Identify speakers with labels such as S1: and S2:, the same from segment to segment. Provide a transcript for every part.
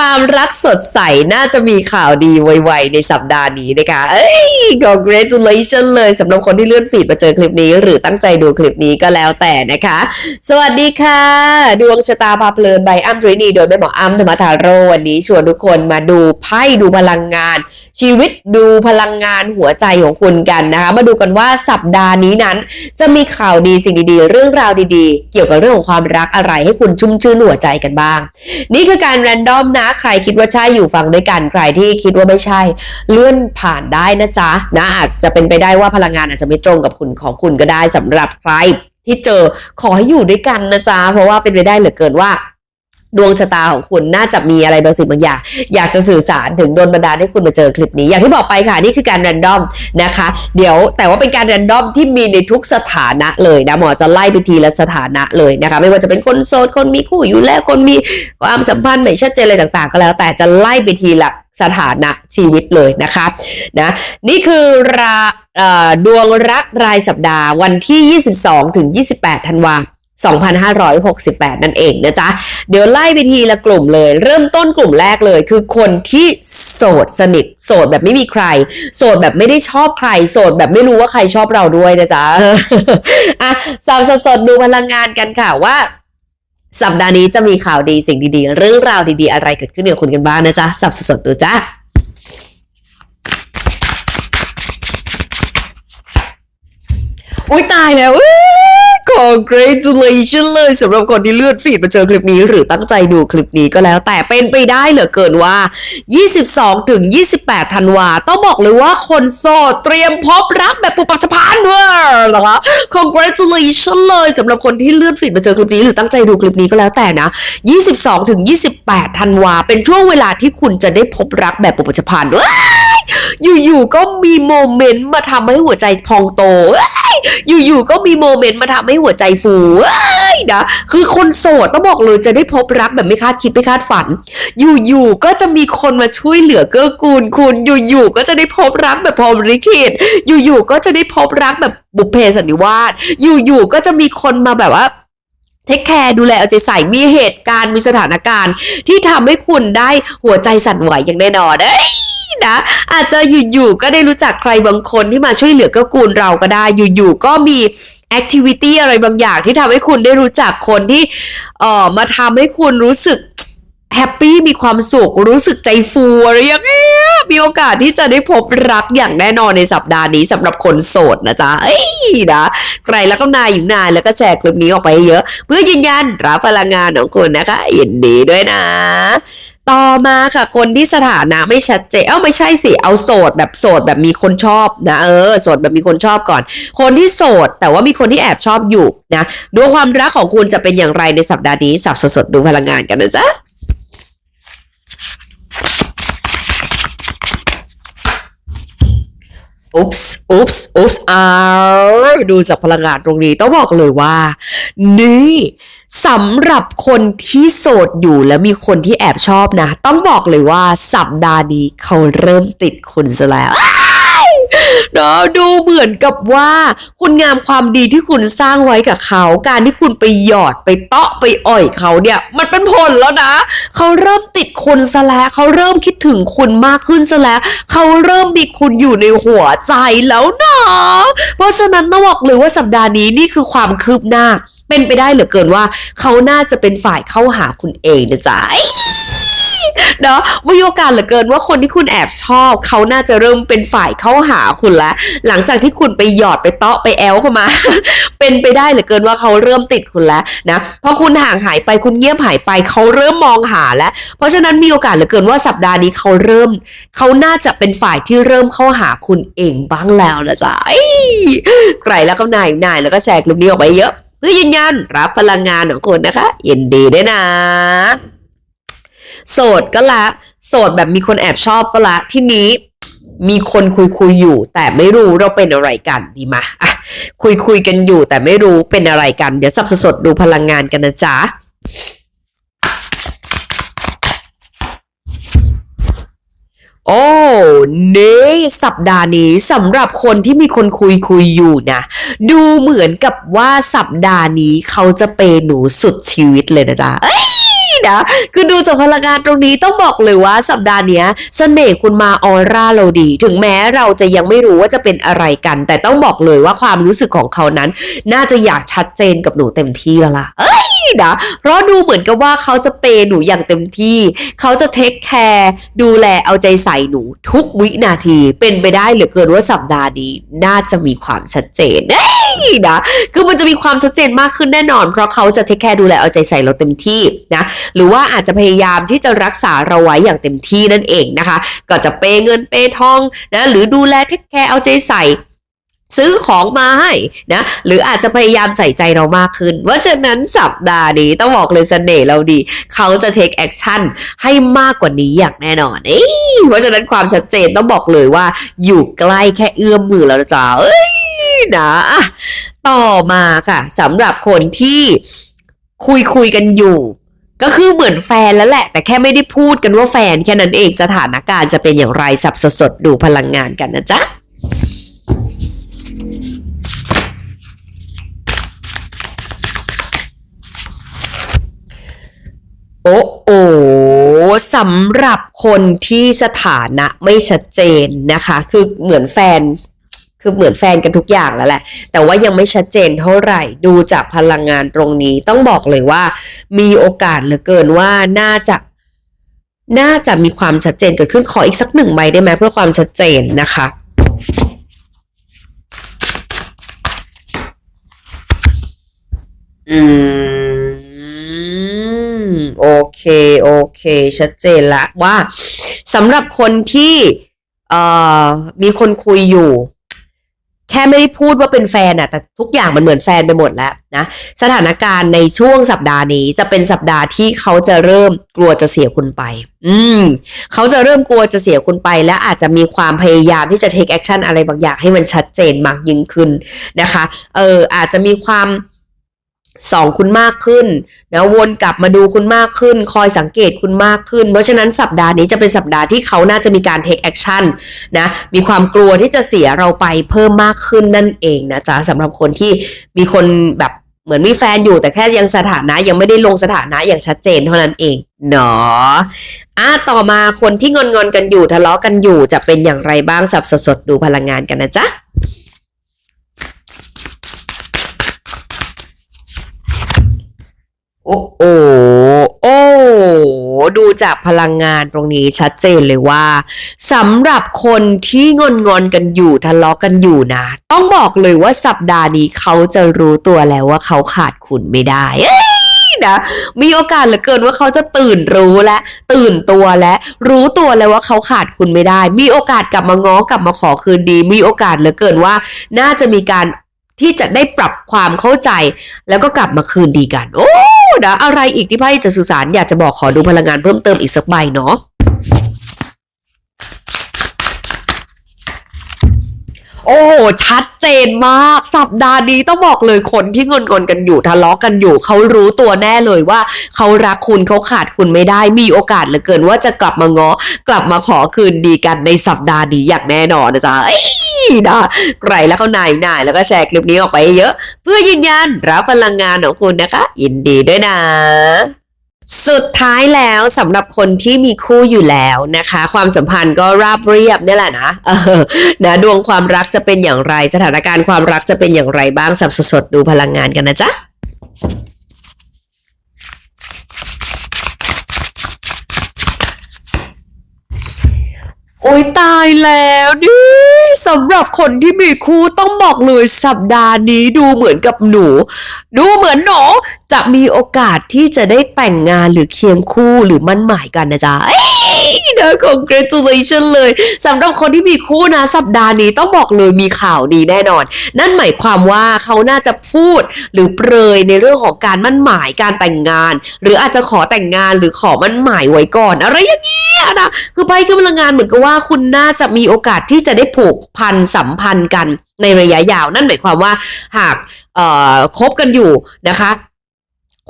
S1: ความรักสดใสน่าจะมีข่าวดีไวๆในสัปดาห์นี้นะคะ เอ้ย congratulation เลยสำหรับคนที่เลื่อนฟีดมาเจอคลิปนี้ หรือตั้งใจดูคลิปนี้ก็แล้วแต่นะคะ สวัสดีค่ะ ดวงชะตาพาเพลินใบอ้ำทรินีโดยแม่หมออ้ำธรรมทาโรวันนี้ชวนทุกคนมาดูไพ่ดูพลังงาน ชีวิตดูพลังงานหัวใจของคุณกันนะคะ มาดูกันว่าสัปดาห์นี้นั้น จะมีข่าวดีสิ่งดีๆ เรื่องราวดีๆ เกี่ยวกับเรื่องของความรักอะไรให้คุณชุ่มชื่นหัวใจกันบ้าง นี่คือการแรนดอมนะใครคิดว่าใช่อยู่ฟังด้วยกัน ใครที่คิดว่าไม่ใช่ เลื่อนผ่านได้นะจ๊ะนะอาจจะเป็นไปได้ว่าพลังงานอาจจะไม่ตรงกับคุณของคุณก็ได้สำหรับใครที่เจอขอให้อยู่ด้วยกันนะจ๊ะเพราะว่าเป็นไปได้เหลือเกินว่า ดวงชะตาของคุณน่าจะมีอะไรบางสิ่งบางอย่าง อยากจะสื่อสารถึงโดนบันดาลให้คุณมาเจอคลิปนี้ อย่างที่บอกไปค่ะ นี่คือการแรนดอมนะคะ เดี๋ยวแต่ว่าเป็นการแรนดอมที่มีในทุกสถานะเลยนะหมอจะไล่ไปทีละสถานะเลยนะคะ ไม่ว่าจะเป็นคนโสดคนมีคู่อยู่แล้วคนมีความสัมพันธ์ไม่ชัดเจนอะไรต่างๆ ก็แล้ว แต่จะไล่ไปทีละสถานะชีวิตเลยนะคะนะนี่คือราดวงรักรายสัปดาห์วันที่ 22ถึง28 ธันวา 2568 นั่นเองนะจ๊ะ เดี๋ยวไล่ไปทีละกลุ่มเลย เริ่มต้นกลุ่มแรกเลย คือคนที่โสดสนิท โสดแบบไม่มีใคร โสดแบบไม่ได้ชอบใคร โสดแบบไม่รู้ว่าใครชอบเราด้วยนะจ๊ะ อะสาวสดดูพลังงานกันค่ะว่าสัปดาห์นี้จะมีข่าวดีสิ่งดีๆ เรื่องราวดีๆ อะไรเกิดขึ้นกับคุณกันบ้างนะจ๊ะสับสดดูจ้า อุ้ยตายแล้วอุ๊ย congratulation เลยสำหรับคนที่เลื่อนฟีดมาเจอคลิปนี้หรือตั้งใจดูคลิปนี้ก็แล้ว แต่เป็นไปได้เหลือเกินว่า 22 ถึง 28 ธันวา ต้องบอกเลยว่าคนโสดเตรียมพบรักแบบปุบปับชพานเวอร์นะคะ congratulation เลยสำหรับคนที่เลื่อนฟีดมาเจอคลิปนี้หรือตั้งใจดูคลิปนี้ก็แล้วแต่นะ 22 ถึง 28 ธันวา เป็นช่วงเวลาที่คุณจะได้พบรักแบบปุบปับชพานเว้ย อยู่ๆก็มีโมเมนต์มาทำให้หัวใจพองโตอยู่ๆก็มีโมเมนต์มาทำให้หัวใจฟูนะคือคนโสดต้องบอกเลยจะได้พบรักแบบไม่คาดคิดไม่คาดฝัน อยู่ๆก็จะมีคนมาช่วยเหลือเกื้อกูลคุณ อยู่ๆก็จะได้พบรักแบบพรหมลิขิตอยู่ๆก็จะได้พบรักแบบบุพเพสันนิวาสอยู่ๆก็จะมีคนมาแบบว่า เทคแคร์ดูแลเอาใจใส่มีเหตุการณ์มีสถานการณ์ ที่ทำให้คุณได้หัวใจสั่นไหวอย่างแน่นอนเอ้ยนะอาจจะอยู่ๆก็ได้รู้จักใครบางคนที่มาช่วยเหลือเก็กูลเราก็ได้อยู่ๆก็มีแอคทิวิตี้อะไรบางอย่างที่ทำให้คุณได้รู้จักคนที่เอ่อมาทำให้คุณรู้สึก แฮปปี้มีความสุขรู้สึกใจฟูอะไรอย่างเงี้ยมีโอกาสที่จะได้พบรักอย่างแน่นอนในสัปดาห์นี้สำหรับคนโสดนะจ๊ะเอ้ยนะใครแล้วก็นายอยู่นายแล้วก็แชร์คลิปนี้ออกไปเยอะ เพื่อยืนยันรับพลังงานของคุณนะคะยินดีด้วยนะ ต่อมาค่ะคนที่สถานะไม่ชัดเจนเอ้าไม่ใช่สิเอาโสดแบบโสดแบบมีคนชอบนะเออโสดแบบมีคนชอบก่อน คนที่โสดแต่ว่ามีคนที่แอบชอบอยู่นะดวงความรักของคุณจะเป็นอย่างไรในสัปดาห์นี้สับสดๆดูพลังงานกันนะจ๊ะ อุ๊ปส์อุ๊ปส์อุ๊ปส์อ้าวดูจากพลังงานตรงนี้ต้องบอกเลยว่า นี่สำหรับคนที่โสดอยู่แล้วมีคนที่แอบชอบนะ ต้องบอกเลยว่าสัปดาห์นี้เขาเริ่มติดคุณซะแล้ว เนาะดูเหมือนกับว่าคุณงามความดีที่คุณสร้างไว้กับเขา การที่คุณไปหยอดไปเตาะไปอ่อยเขาเนี่ย มันเป็นผลแล้วนะเขาเริ่มติดคุณซะแล้วเขาเริ่มคิดถึงคุณมากขึ้นซะแล้วเขาเริ่มมีคุณอยู่ในหัวใจแล้วเนาะเพราะฉะนั้นต้องบอกเลยว่าสัปดาห์นี้นี่คือความคืบหน้า เป็นไปได้เหลือเกินว่า เขาน่าจะเป็นฝ่ายเข้าหาคุณเองนะจ๊ะ เอ้ยเนาะมีโอกาสเหลือเกินว่าคนที่คุณแอบชอบ เขาน่าจะเริ่มเป็นฝ่ายเข้าหาคุณแล้วหลังจากที่คุณไปหยอดไปเตาะไปแอลเข้ามา เป็นไปได้เหลือเกินว่าเขาเริ่มติดคุณแล้วนะพอคุณห่างหายไปคุณเงียบหายไปเขาเริ่มมองหาแล้ว เพราะฉะนั้นมีโอกาสเหลือเกินว่าสัปดาห์นี้เขาเริ่ม เขาน่าจะเป็นฝ่ายที่เริ่มเข้าหาคุณเองบ้างแล้วนะจ๊ะเอ้ยใครแล้วก็นายนายแล้วก็แชร์คลิปนี้ออกไปเยอะ เพื่อยืนยันรับพลังงานของคุณนะคะยินดีด้วยนะ โสดก็ละ โสดแบบมีคนแอบชอบก็ละ ที่นี้มีคนคุยคุยอยู่ แต่ไม่รู้เราเป็นอะไรกันดีมาอะคุยคุยกันอยู่ แต่ไม่รู้เป็นอะไรกัน เดี๋ยวสับสดดูพลังงานกันนะจ๊ะโอ้เนสัปดาห์นี้สำหรับคนที่มีคนคุยคุยอยู่นะ ดูเหมือนกับว่าสัปดาห์นี้เขาจะเปหนูสุดชีวิตเลยนะจ๊ะเอ้ย นะ คือดูจากพลังงานตรงนี้ต้องบอกเลยว่าสัปดาห์เนี้ยเสน่ห์คุณมาออร่าเราดี ถึงแม้เราจะยังไม่รู้ว่าจะเป็นอะไรกัน แต่ต้องบอกเลยว่าความรู้สึกของเขานั้น น่าจะอยากชัดเจนกับหนูเต็มที่แล้วล่ะเอ้ยนะเพราะดูเหมือนกับว่าเขาจะเปย์หนูอย่างเต็มที่ เขาจะเทคแคร์ดูแลเอาใจใส่หนูทุกวินาทีเป็นไปได้เหลือเกินว่าสัปดาห์นี้ น่าจะมีความชัดเจนเอ้ นะ คือมันจะมีความชัดเจนมากขึ้นแน่นอน เพราะเขาจะเทคแคร์ดูแลเอาใจใส่เราเต็มที่นะ หรือว่าอาจจะพยายามที่จะรักษาเราไว้อย่างเต็มที่นั่นเองนะคะ ก็จะเปย์เงินเปย์ทองนะ หรือดูแลเทคแคร์เอาใจใส่ซื้อของมาให้นะ หรืออาจจะพยายามใส่ใจเรามากขึ้น เพราะฉะนั้นสัปดาห์นี้ต้องบอกเลยเสน่ห์เราดี เขาจะเทคแอคชั่นให้มากกว่านี้อย่างแน่นอนเอ้ยเพราะฉะนั้นความชัดเจนต้องบอกเลยว่าอยู่ใกล้แค่เอื้อมมือแล้วจ๊ะเอ้ย นะอะต่อมาค่ะสำหรับคนที่คุยคุยกันอยู่ ก็คือเหมือนแฟนแล้วแหละ แต่แค่ไม่ได้พูดกันว่าแฟนแค่นั้นเองสถานการณ์จะเป็นอย่างไรสับสดๆดูพลังงานกันนะจ๊ะโอ้โอสำหรับคนที่สถานะไม่ชัดเจนนะคะ คือเหมือนแฟน คือเหมือนแฟนกันทุกอย่างแล้วแหละ แต่ว่ายังไม่ชัดเจนเท่าไหร่ ดูจากพลังงานตรงนี้ต้องบอกเลยว่า มีโอกาสเหลือเกินว่าน่าจะ น่าจะมีความชัดเจนเกิดขึ้นขออีกสักหนึ่งใบได้ไหมเพื่อความชัดเจนนะคะอืม โอเค โอเค ชัดเจนละว่าสำหรับคนที่เอ่อมีคนคุยอยู่ แค่ไม่ได้พูดว่าเป็นแฟนอะแต่ทุกอย่างมันเหมือนแฟนไปหมดแล้วนะสถานการณ์ในช่วงสัปดาห์นี้จะเป็นสัปดาห์ที่เขาจะเริ่มกลัวจะเสียคุณไป อืมเขาจะเริ่มกลัวจะเสียคุณไป และอาจจะมีความพยายามที่จะ take action อะไรบางอย่างให้มันชัดเจนมากยิ่งขึ้นนะคะ เอออาจจะมีความ สองคุณมากขึ้นนะวนกลับมาดูคุณมากขึ้น คอยสังเกตคุณมากขึ้น เพราะฉะนั้นสัปดาห์นี้จะเป็นสัปดาห์ที่เขาน่าจะมีการ take action นะมีความกลัวที่จะเสียเราไปเพิ่มมากขึ้นนั่นเองนะจ๊ะสำหรับคนที่มีคนแบบเหมือนมีแฟนอยู่แต่แค่ยังสถานะยังไม่ได้ลงสถานะอย่างชัดเจนเท่านั้นเองเนาะอะต่อมาคนที่งอนงอนกันอยู่ทะเลาะกันอยู่จะเป็นอย่างไรบ้างสับสดๆดูพลังงานกันนะจ๊ะ โอ้โอโอ้ดูจากพลังงานตรงนี้ชัดเจนเลยว่าสำหรับคนที่งอนงอนๆกันอยู่ทะเลาะกันอยู่นะ ต้องบอกเลยว่าสัปดาห์นี้เขาจะรู้ตัวแล้วว่าเขาขาดคุณไม่ได้นะมีโอกาสเหลือเกินว่าเขาจะตื่นรู้และ ตื่นตัวและ รู้ตัวแล้วว่าเขาขาดคุณไม่ได้ มีโอกาสกลับมาง้อกลับมาขอคืนดี มีโอกาสเหลือเกินว่า น่าจะมีการ ที่จะได้ปรับความเข้าใจ แล้วก็กลับมาคืนดีกัน โอ้นะอะไรอีกที่ไพ่จะสื่อสารอยากจะบอกขอดูพลังงานเพิ่มเติมอีกสักใบเนาะโอ้ชัดเจนมาก สัปดาห์นี้ต้องบอกเลยคนที่เงอนงอนกันอยู่ทะเลาะกันอยู่ เขารู้ตัวแน่เลยว่า เขารักคุณเขาขาดคุณไม่ได้ มีโอกาสเหลือเกินว่าจะกลับมาง้อกลับมาขอคืนดีกันในสัปดาห์นี้อย่างแน่นอนนะจ๊ะ นะใครแล้วเขานายนายแล้วก็แชร์คลิปนี้ออกไปเยอะ เพื่อยืนยันรับพลังงานของคุณนะคะยินดีด้วยนะสุดท้ายแล้วสำหรับคนที่มีคู่อยู่แล้วนะคะ ความสัมพันธ์ก็ราบเรียบนี่แหละนะเออนะดวงความรักจะเป็นอย่างไร สถานการณ์ความรักจะเป็นอย่างไรบ้างสับสดๆดูพลังงานกันนะจ๊ะ โอ้ยตายแล้วนี่สำหรับคนที่มีคู่ต้องบอกเลยสัปดาห์นี้ดูเหมือนกับหนู ดูเหมือนหนูจะมีโอกาสที่จะได้แต่งงานหรือเคียงคู่หรือมั่นหมายกันนะจ๊ะเอ้ยนะ congratulation เลยสำหรับคนที่มีคู่นะ สัปดาห์นี้ต้องบอกเลยมีข่าวดีแน่นอน นั่นหมายความว่าเขาน่าจะพูดหรือเปรยในเรื่องของการมั่นหมายการแต่งงาน หรืออาจจะขอแต่งงานหรือขอมั่นหมายไว้ก่อน อะไรอย่างเงี้ ยนะคือไปคือพลังงานเหมือนกับว่าคุณน่าจะมีโอกาสที่จะได้ผูกพันสัมพันธ์กันในระยะยาว นั่นหมายความว่าหากเอ่อคบกันอยู่นะคะ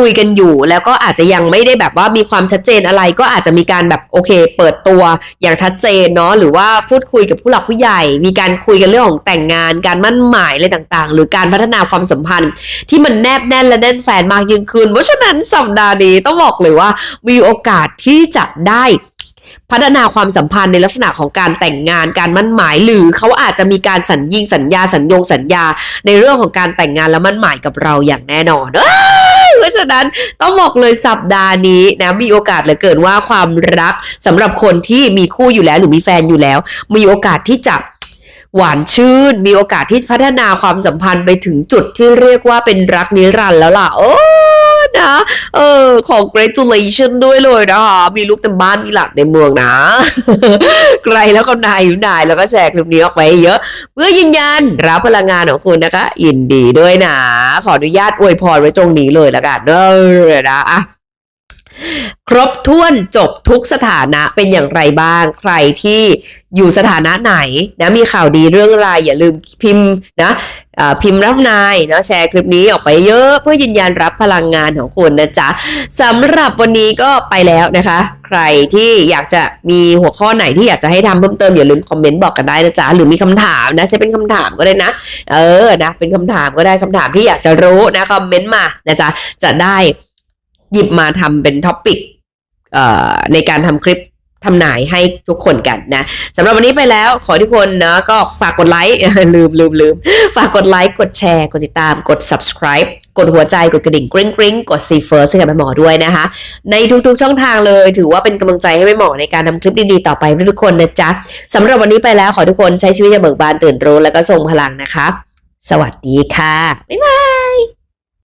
S1: คุยกันอยู่แล้วก็อาจจะยังไม่ได้แบบว่ามีความชัดเจนอะไรก็อาจจะมีการแบบโอเค เปิดตัวอย่างชัดเจนเนาะหรือว่าพูดคุยกับผู้หลักผู้ใหญ่ มีการคุยกันเรื่องของแต่งงาน การมั่นหมายอะไรต่างๆ หรือการพัฒนาความสัมพันธ์ ที่มันแนบแน่นและแน่นแฟนมากยิ่งขึ้น เพราะฉะนั้นสัปดาห์นี้ต้องบอกเลยว่ามีโอกาสที่จะได้ พัฒนาความสัมพันธ์ในลักษณะของการแต่งงานการมั่นหมาย หรือเขาอาจจะมีการสัญญิงสัญญาสัญญงสัญญา ในเรื่องของการแต่งงานและมั่นหมายกับเราอย่างแน่นอนเอ้ยเพราะฉะนั้นต้องบอกเลยสัปดาห์นี้นะมีโอกาสเหลือเกินว่าความรักสำหรับคนที่มีคู่อยู่แล้วหรือมีแฟนอยู่แล้ว มีโอกาสที่จะ หวานชื่น มีโอกาสที่พัฒนาความสัมพันธ์ไปถึงจุดที่เรียกว่าเป็นรักนิรันดร์แล้วล่ะ โอ้นะเออของ gratulation ด้วยเลยนะคะ มีลูกเต็มบ้านมีหลานในเมืองนะ ใครแล้วก็นายอยู่นายแล้วก็แชร์คลิปนี้ออกไปเยอะ เพื่อยืนยันรับพลังงานของคุณนะคะยินดีด้วยนะ ขออนุญาตอวยพรไว้ตรงนี้เลยละกันเด้อนะอะ ครบถ้วนจบทุกสถานะเป็นอย่างไรบ้าง ใครที่อยู่สถานะไหนนะมีข่าวดีเรื่องอะไรอย่าลืมพิมพ์นะพิมพ์รับนายนะแชร์คลิปนี้ออกไปเยอะเพื่อยืนยันรับพลังงานของคุณนะจ๊ะสำหรับวันนี้ก็ไปแล้วนะคะ ใครที่อยากจะมีหัวข้อไหนที่อยากจะให้ทำเพิ่มเติมอย่าลืมคอมเมนต์บอกกันได้นะจ๊ะหรือมีคำถามนะใช้เป็นคำถามก็ได้นะ เออนะเป็นคำถามก็ได้คำถามที่อยากจะรู้นะคอมเมนต์มานะจ๊ะจะได้ หยิบมาทำเป็นท็อปิกในการทำคลิปทำนายให้ทุกคนกันนะสำหรับวันนี้ไปแล้วขอทุกคนนะก็ฝากกดไลค์ลืมลืมลืมฝากกดไลค์กดแชร์กดติดตามกด subscribe กดหัวใจกดกระดิ่งกริ๊งกริ๊งกด see first ให้กับแม่หมอด้วยนะคะ ในทุกๆช่องทางเลย ถือว่าเป็นกำลังใจให้แม่หมอในการทำคลิปดีๆต่อไปทุกคนนะจ๊ะสำหรับวันนี้ไปแล้วขอทุกคนใช้ชีวิตอย่างเบิกบานตื่นรู้ แล้วก็ทรงพลังนะคะ สวัสดีค่ะบ๊ายบาย